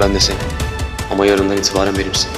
Ben de seni. Ama yarından itibaren benimsin.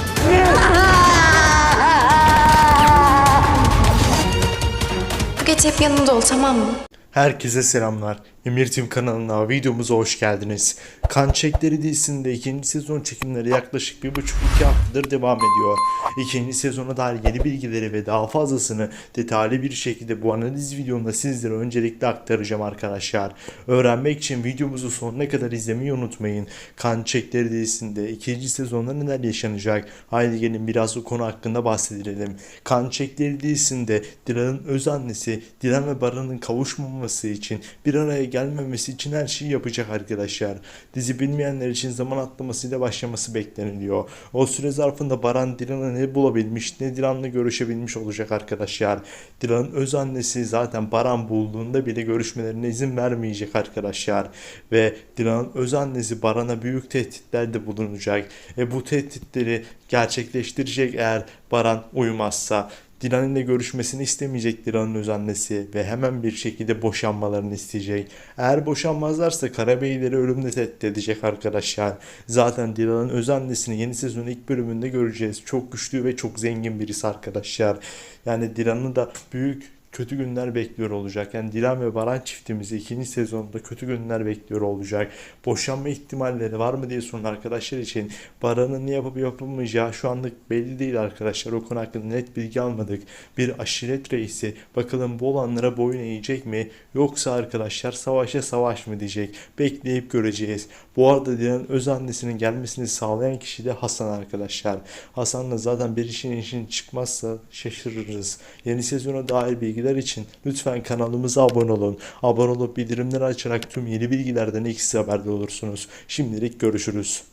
Bu gece hep yanımda ol tamam mı? Herkese selamlar. Emir Team kanalına videomuza hoş geldiniz. Kan Çekleri dizisinde ikinci sezon çekimleri yaklaşık bir buçuk iki haftadır devam ediyor. İkinci sezona dair yeni bilgileri ve daha fazlasını detaylı bir şekilde bu analiz videomda sizlere öncelikle aktaracağım arkadaşlar. Öğrenmek için videomuzu sonuna kadar izlemeyi unutmayın. Kan Çekleri dizisinde ikinci sezonda neler yaşanacak? Haydi gelin biraz bu konu hakkında bahsedelim. Kan Çekleri dizisinde Dilan'ın öz annesi Dilan ve Baran'ın kavuşmaması için bir araya gelmemesi için her şeyi yapacak arkadaşlar. Dizi bilmeyenler için zaman atlamasıyla başlaması bekleniliyor. O süre zarfında Baran Dilan'ı ne bulabilmiş ne Dilan'la görüşebilmiş olacak arkadaşlar. Dilan'ın öz annesi zaten Baran bulduğunda bile görüşmelerine izin vermeyecek arkadaşlar. Ve Dilan'ın öz annesi Baran'a büyük tehditlerde bulunacak. E bu tehditleri gerçekleştirecek eğer Baran uymazsa. Dilan ile görüşmesini istemeyecek Dilan'ın öz annesi ve hemen bir şekilde boşanmalarını isteyecek. Eğer boşanmazlarsa Karabeyleri ölümle tehdit edecek arkadaşlar. Zaten Dilan'ın öz annesini yeni sezonun ilk bölümünde göreceğiz. Çok güçlü ve çok zengin birisi arkadaşlar. Yani Dilan'ı da büyük kötü günler bekliyor olacak. Yani Dilan ve Baran çiftimizi ikinci sezonda kötü günler bekliyor olacak. Boşanma ihtimalleri var mı diye sorun arkadaşlar için. Baran'ın ne yapıp yapılmayacağı şu anlık belli değil arkadaşlar. O konu hakkında net bilgi almadık. Bir aşiret reisi bakalım bu olanlara boyun eğecek mi? Yoksa arkadaşlar savaşa savaş mı diyecek? Bekleyip göreceğiz. Bu arada Dilan'ın öz annesinin gelmesini sağlayan kişi de Hasan arkadaşlar. Hasan'la zaten bir işin işin çıkmazsa şaşırırız. Yeni sezona dair bilgiler için lütfen kanalımıza abone olun. Abone olup bildirimleri açarak tüm yeni bilgilerden ilk siz haberdar olursunuz. Şimdilik görüşürüz.